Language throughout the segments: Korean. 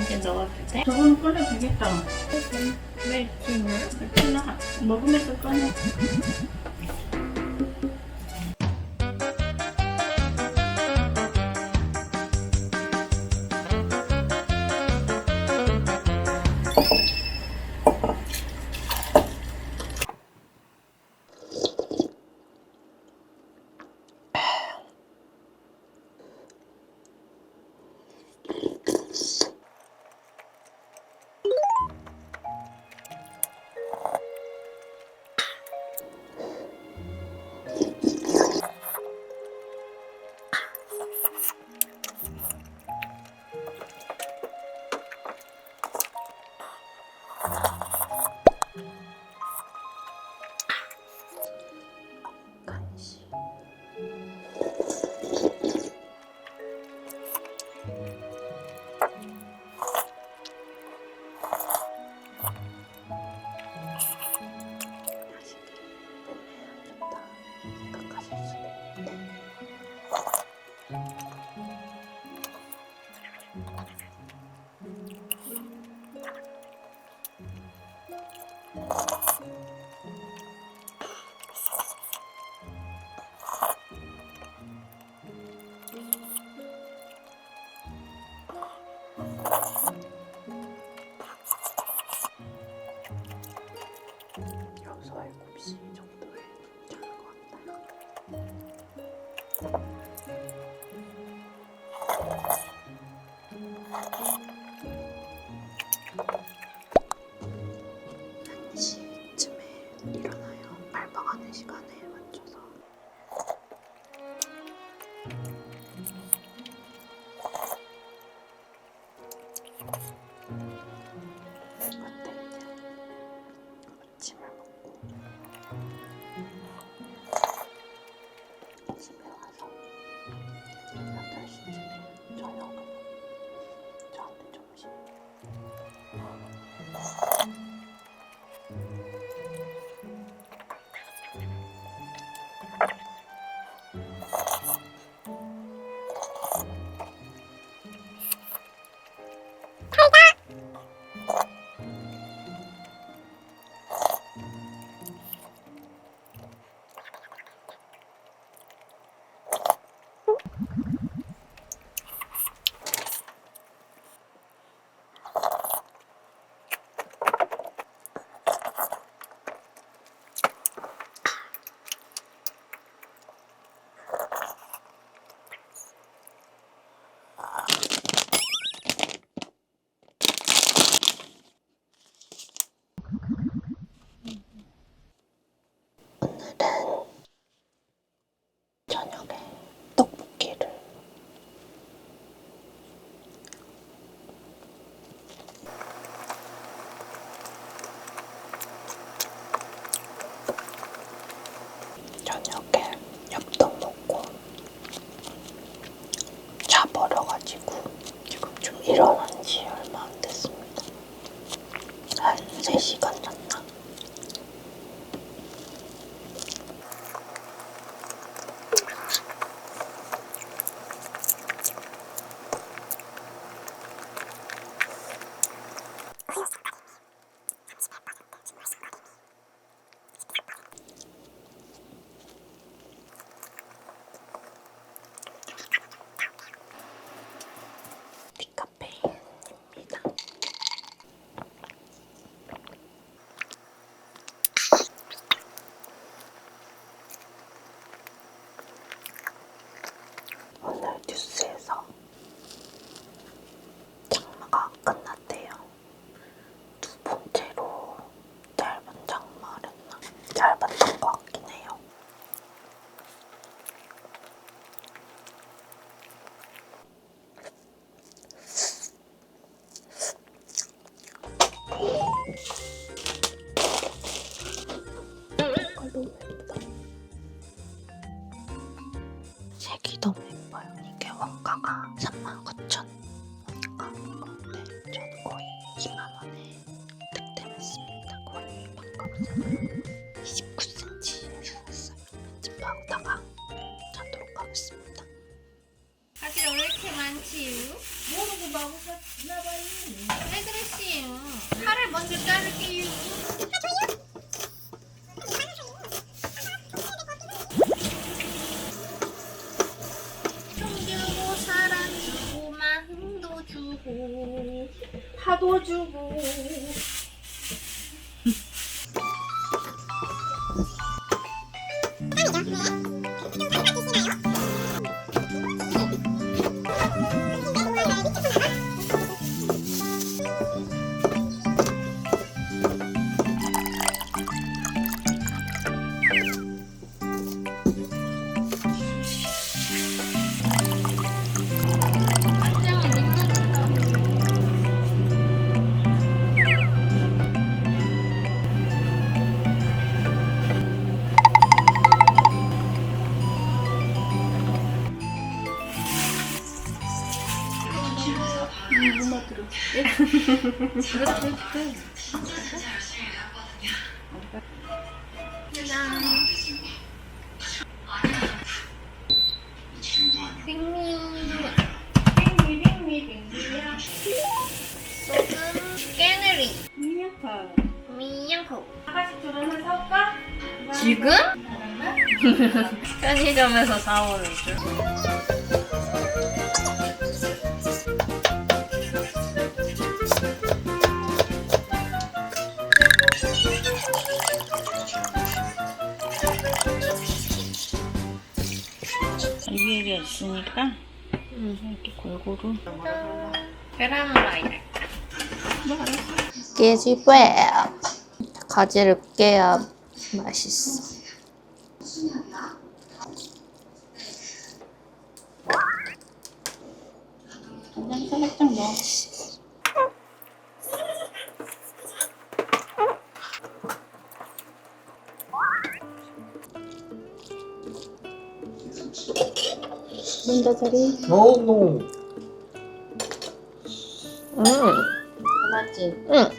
이제 넣었을 때 저거는 꺼내 되겠다. 왜 이렇게 먹으면서 꺼내. okay. おやすた 팔을 먼저 자를게요. 힘들고 사랑 주고 마음도 주고 파도 주고 빙미 빙미 빙미야. 깨느리 미역파. 미야호 하나씩 두 개만 사올까? 지금? 편의점에서 사오는 줄 있으니까 이렇게 골고루. 계란후라이 할까? 깨지빼 가지를 깨야 맛있어. 그냥 살짝 넣어. 먼저 자리. No, no. 음, 맞지? 응.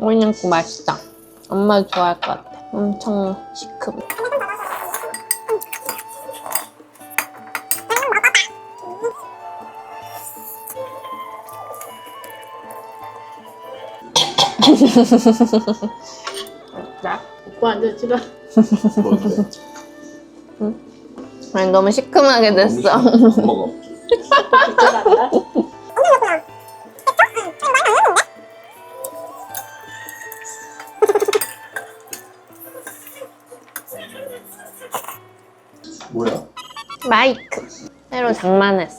오이냉국 맛있다. 엄마 좋아할 것 같아. 엄청 시큼. 자, 오빠 앉아지라. 뭔데? 아니, 너무 시큼하게 됐어. 뭐야? 마이크. 새로 장만했어.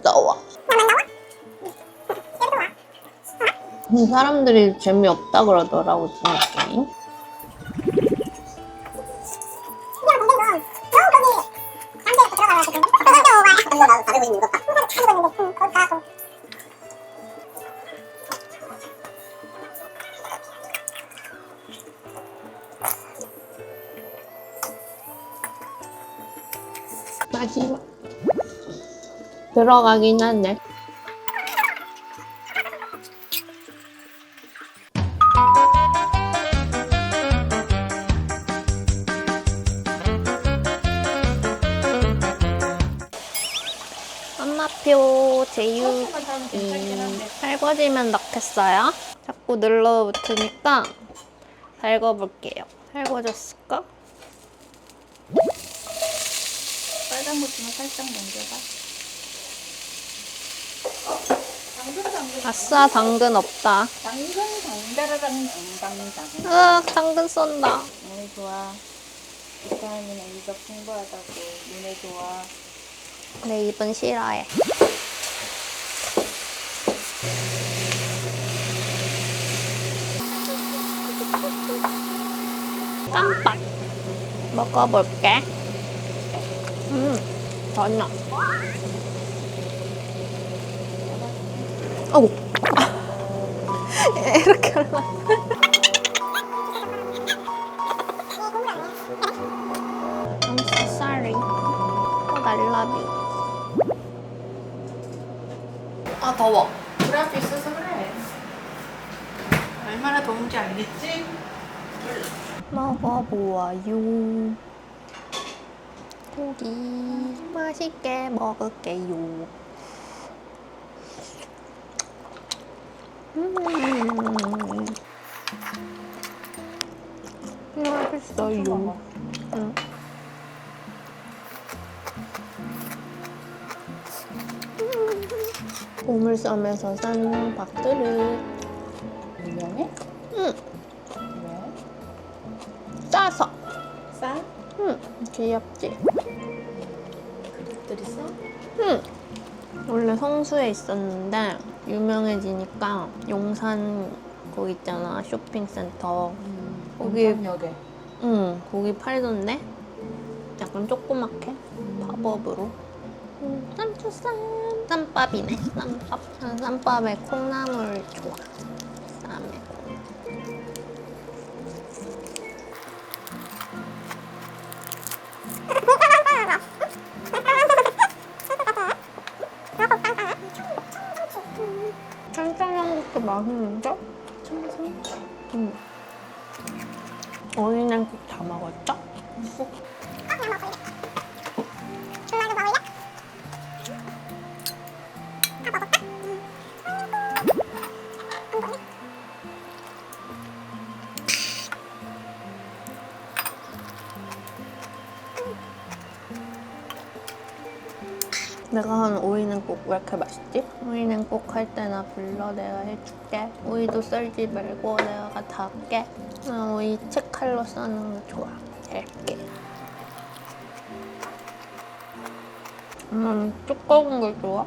더워. 음, 사람들이 재미없다 그러더라고. 게임. 마지막. 들어가긴 하네. 엄마표 제육이 설거지면 넣겠어요? 자꾸 눌러붙으니까 달궈볼게요. 달궈졌을까? 빨간 버튼을 살짝 넘겨봐. 당근 당근 아싸 당근 없다. 당근 당다라당 당당당. 으악 당근 쏜다. 눈에 좋아. 비타민은 이가 풍부하다고 눈에 좋아. 내 입은 싫어해. 깜빡 먹어볼게. 음, 전혀. 어우. 이렇게 올라. I'm so sorry. 어, 날라비. 아, 더워. 불 앞에 있어서 그래. 얼마나 더운지 알겠지? 먹어보아요. 고기 맛있게 먹을게요. 맛있어요. 응. 보물섬에서 산 박들을 유명해? 응. 왜? 싸서 싸? 응 귀엽지? 그릇들이 싸? 응. 원래 성수에 있었는데 유명해지니까 용산 거기 있잖아 쇼핑센터. 거기- 용산역에. 응 거기 팔던데? 약간 조그맣게? 팝업으로? 음, 쌈추 쌈. 쌈밥이네 쌈밥. 난 쌈밥에 콩나물 좋아 청소? 응. 어린이국 다 먹었죠? 내가 한 오이냉국 왜 이렇게 맛 있지? 오이냉국 할 때나 불러 내가 해줄게 오이도 썰지 말고 내가 다 할게 나 오이 채칼로 써는 거 좋아 얇게 엄마는 두꺼운 걸 좋아?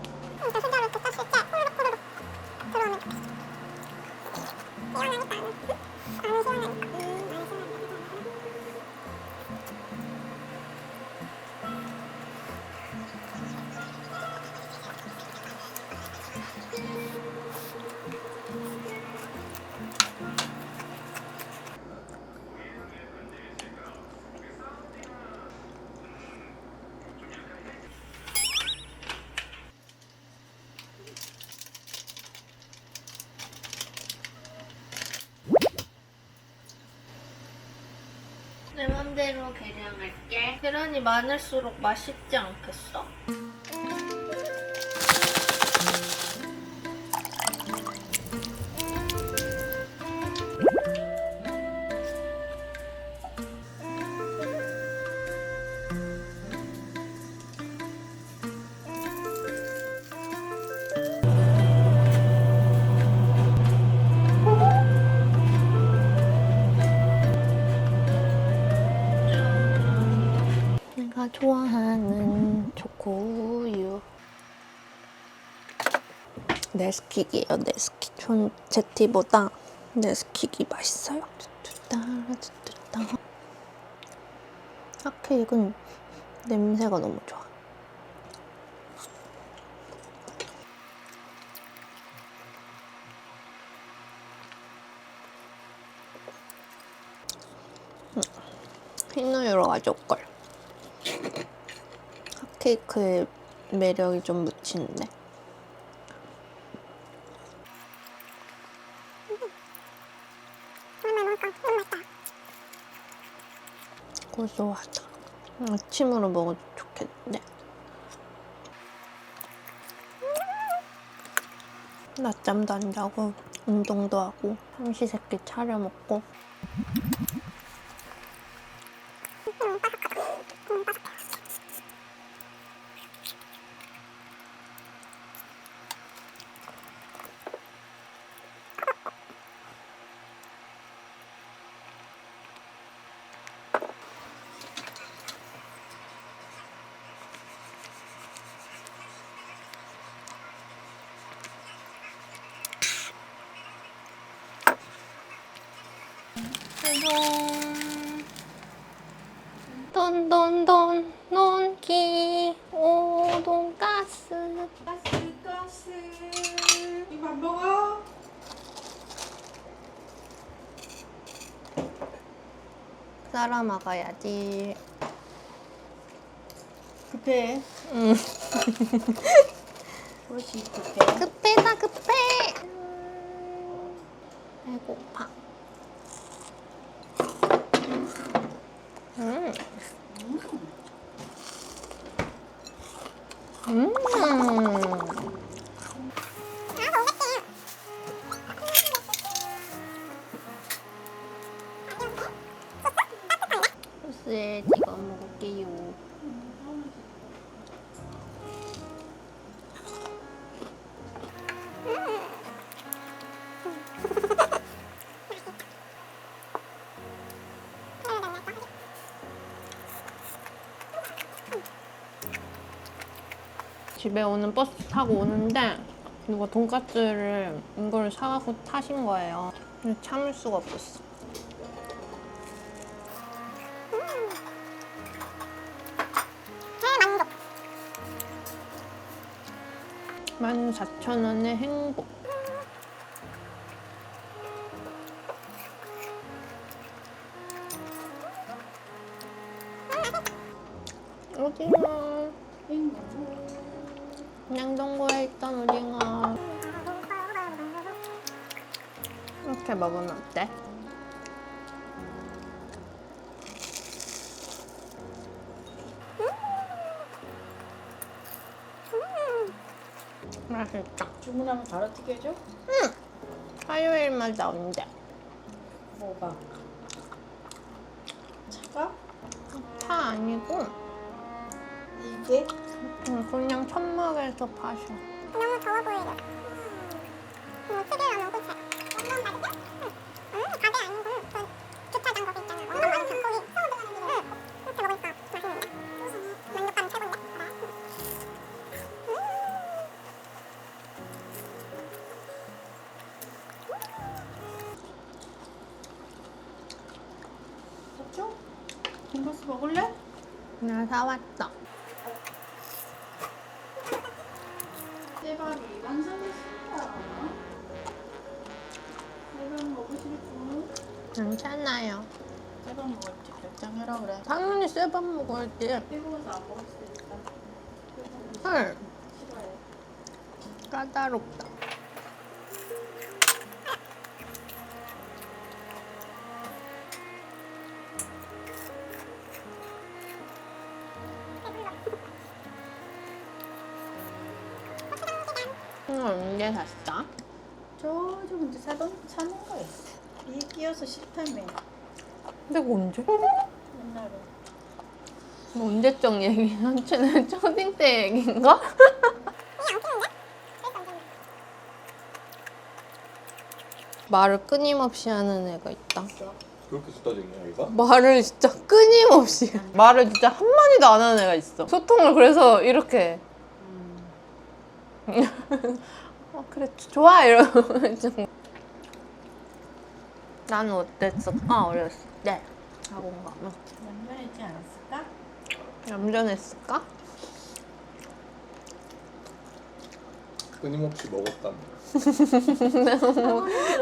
계량할게 계란이 많을수록 맛있지 않겠어? 좋아하는 초코우유. 네스킥이에요 네스킥 전 제티보다 네스킥이 맛있어요. 뚜뚜따 핫케이크는 냄새가 너무 좋아. 음, 흰우유로 가져올걸 핫케이크의 매력이 좀 묻히는데. 고소하다. 아침으로 먹어도 좋겠는데. 낮잠도 안 자고 운동도 하고 삼시세끼 차려 먹고 돈돈돈 논기 오돈 가스 가스 가스. 이밥 먹어. 썰어 먹어야지. 급해. 응. 그렇지 급해. 급해다 급해. 배고파. อืมอืม 집에 오는 버스 타고 오는데 누가 돈까스를 이걸 사갖고 타신 거예요. 참을 수가 없었어. 14,000원의 행복. 오징어. 냉동고에 있던 오징어. 이렇게 먹으면 어때? 맛있다. 주문하면 바로 튀겨줘? 화요일만 나온대. 뭐가? 차가? 파 아니고 이게? 응, 그냥 천막에서 파셔. 너무 더워 보이려. 음, 맛있어? 응. 음, 가게 아니고 그 주차장 거기 있잖아. 엄청 많은 거기 처음 들어가는 길에. 응. 이렇게 먹으니까 맛있는데. 만족감 최고인데? 그래. 음. 돈가스 먹을래? 나 사왔어. 쇠밥 먹어야지. 뜨거워서 안 먹을 있다. 헐, 싫어해. 까다롭다. 이거 언제 샀어? 저저 근데 사던 사는 거야. 이 끼어서 싫다며 근데 언제? 옛날에. 뭐 언제적 얘기? 삼촌은 초딩 때 얘기인가? 말을 끊임없이 하는 애가 있다. 그렇게 쏟아져 있냐 얘가? 말을 진짜 끊임없이 말을 진짜 한마디도 안 하는 애가 있어 소통을 그래서 이렇게 어, 그래 좋아 이러고 좀. 나는 어땠을까 어렸을 때 학원 가면 연변했지 않았을까? 얌전했을까? 끊임없이 먹었다며.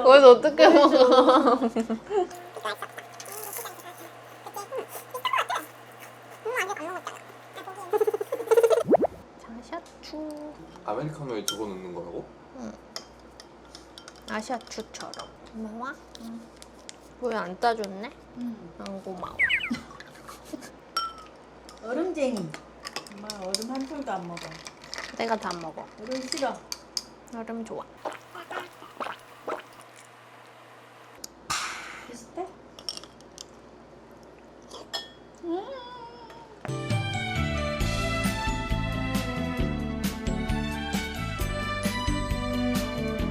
거기서 어떻게 먹어 자샤추 아메리카노에 집어넣는 거라고? 아샤추처럼 고마워 왜안 따줬네? 응. 안 고마워 얼음쟁이. 엄마 얼음 한 톨도 안 먹어. 내가 다 먹어 얼음 싫어. 얼음 좋아